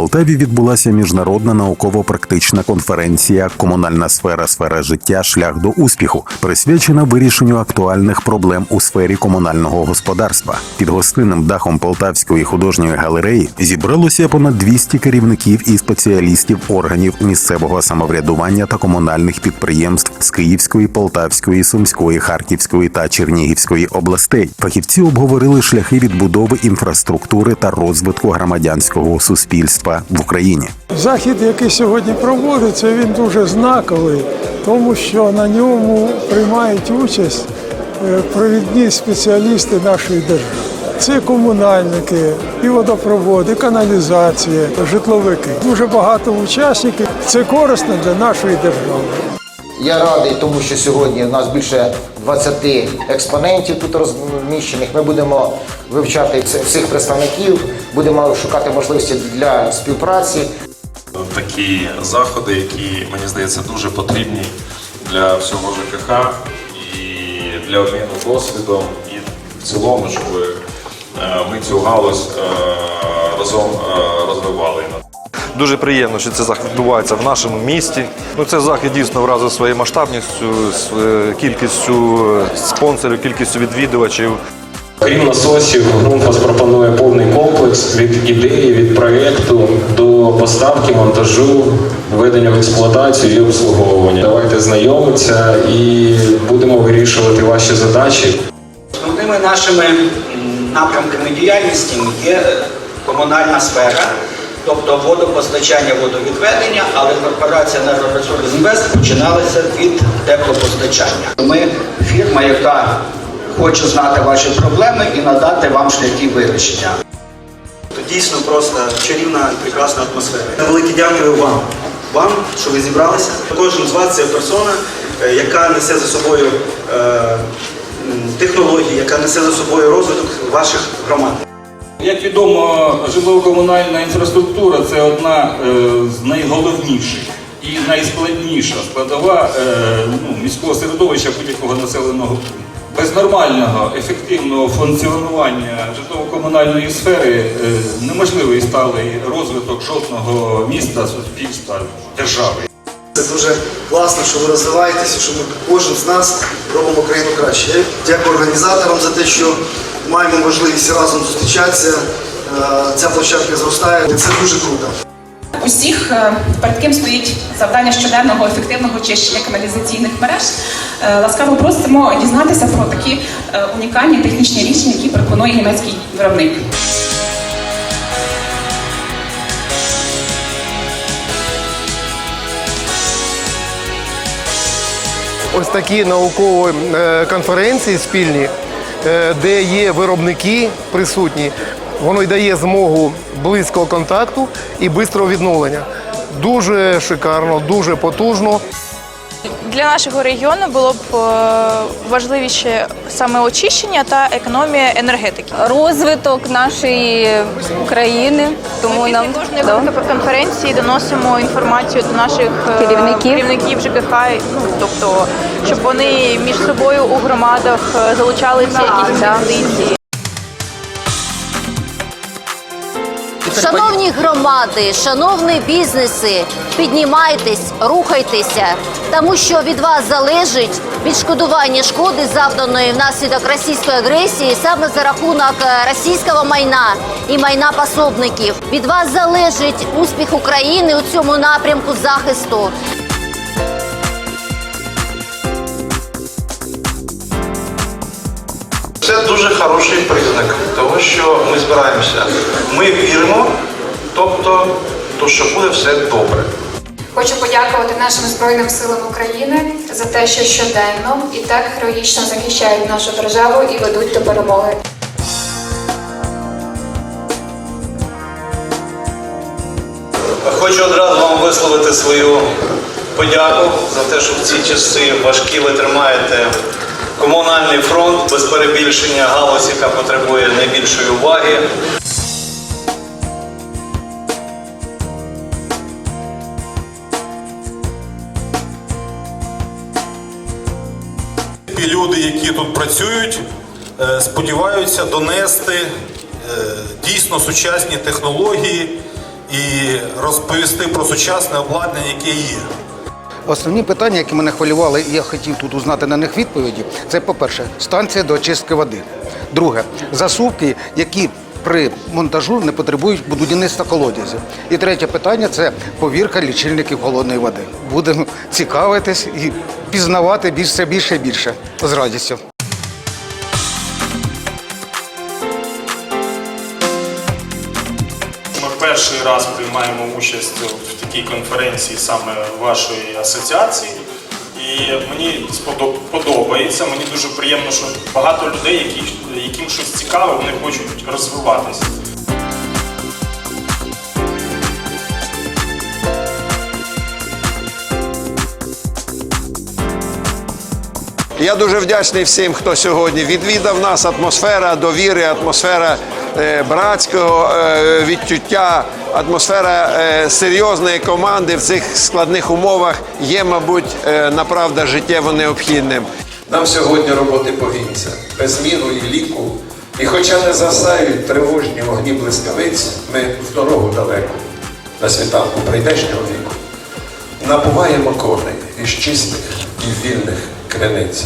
Полтаві відбулася міжнародна науково-практична конференція Комунальна сфера сфера життя шлях до успіху, присвячена вирішенню актуальних проблем у сфері комунального господарства. Під гостинним дахом Полтавської художньої галереї зібралося понад 200 керівників і спеціалістів органів місцевого самоврядування та комунальних підприємств з Київської, Полтавської, Сумської, Харківської та Чернігівської областей. Фахівці обговорили шляхи відбудови інфраструктури та розвитку громадянського суспільства в Україні. Захід, який сьогодні проводиться, він дуже знаковий, тому що на ньому приймають участь е, провідні спеціалісти нашої держави. Це комунальники, і водопровод, і каналізація, житловики. Дуже багато учасників. Це корисно для нашої держави. Я радий, тому що сьогодні у нас більше 20 експонентів тут розміщених. Ми будемо вивчати всіх представників, будемо шукати можливості для співпраці. такі заходи, які мені здається дуже потрібні для всього ЖКХ і для обміну досвідом, і в цілому, щоб е, ми цю галузь е, разом е, розвивали. Дуже приємно, що цей захід відбувається в нашому місті. Ну, цей захід дійсно вразив своєю масштабністю, з- кількістю спонсорів, кількістю відвідувачів. Крім насосів, Грунфос пропонує повний комплекс від ідеї, від проєкту до поставки, монтажу, введення в експлуатацію і обслуговування. Давайте знайомитися і будемо вирішувати ваші задачі. Основними нашими напрямками діяльності є е, комунальна сфера, тобто водопостачання, водовідведення, але корпорація «Енергоресурс Інвест» починалася від теплопостачання. Ми фірма, яка хоче знати ваші проблеми і надати вам шляхи вирішення. Дійсно просто чарівна прекрасна атмосфера. Велике дякую вам. Вам, що ви зібралися. Кожен з вас це персона, е, яка несе за собою е, технології, яка несе за собою розвиток ваших громад. Як відомо, житлово-комунальна інфраструктура це одна е, з найголовніших і найскладніша складова е, ну, міського середовища будь-якого населеного пункту. Без нормального, ефективного функціонування житлово-комунальної сфери е, неможливий сталий розвиток жодного міста, суспільства, держави. Це дуже класно, що ви розвиваєтеся, що ми кожен з нас робимо країну краще. Дякую організаторам за те, що маємо можливість разом зустрічатися. Е, Ця площадка зростає. Це дуже круто. Усіх е, перед ким стоїть завдання щоденного ефективного очищення каналізаційних мереж. Е, Ласкаво просимо дізнатися про такі унікальні технічні рішення, які пропонує німецький виробник. ось такі наукові конференції спільні, де є виробники присутні. Воно й дає змогу близького контакту і швидкого відновлення. Дуже шикарно, дуже потужно. Для нашого регіону було б е, важливіше саме очищення та економія енергетики. розвиток нашої країни. Тому Ми нам кожної да. конференції доносимо інформацію до наших е, Керівників. керівників ЖКХ, ну тобто, щоб вони між собою у громадах е, залучалися якісь інвестиції. Шановні громади, шановні бізнеси, піднімайтесь, рухайтеся, тому що від вас залежить відшкодування шкоди, завданої внаслідок російської агресії, саме за рахунок е, російського майна і майна пособників. Від вас залежить успіх України у цьому напрямку захисту. Це дуже хороший признак того, що ми збираємося. Ми віримо, тобто, то що буде все добре. Хочу подякувати нашим Збройним силам України за те, що щоденно і так героїчно захищають нашу державу і ведуть до перемоги. Хочу одразу вам висловити свою подяку за те, що в ці часи важкі ви тримаєте комунальний фронт без перебільшення галузь, яка потребує найбільшої уваги. Люди, які тут працюють, е, сподіваються донести е, дійсно сучасні технології і розповісти про сучасне обладнання, яке є. Основні питання, які мене хвилювали, і я хотів тут узнати на них відповіді, це, по-перше, станція до очистки води. Друге, засувки, які при монтажу не потребують будівництва колодязів. І третє питання це повірка лічильників холодної води. Будемо цікавитись і пізнавати більше більше більше з радістю. Перший раз приймаємо участь в такій конференції саме вашої асоціації. І мені подобається, мені дуже приємно, що багато людей, які, яким щось цікаве, вони хочуть розвиватися. Я дуже вдячний всім, хто сьогодні відвідав нас. Атмосфера довіри, атмосфера братського е, відчуття, атмосфера е, серйозної команди в цих складних умовах є, мабуть, е, направда життєво необхідним. Нам сьогодні роботи повінця, без міру і ліку. І хоча не засають тривожні вогні блискавиць, ми в дорогу далеку, на світанку прийдешнього віку, набуваємо коней із чистих і вільних криниць.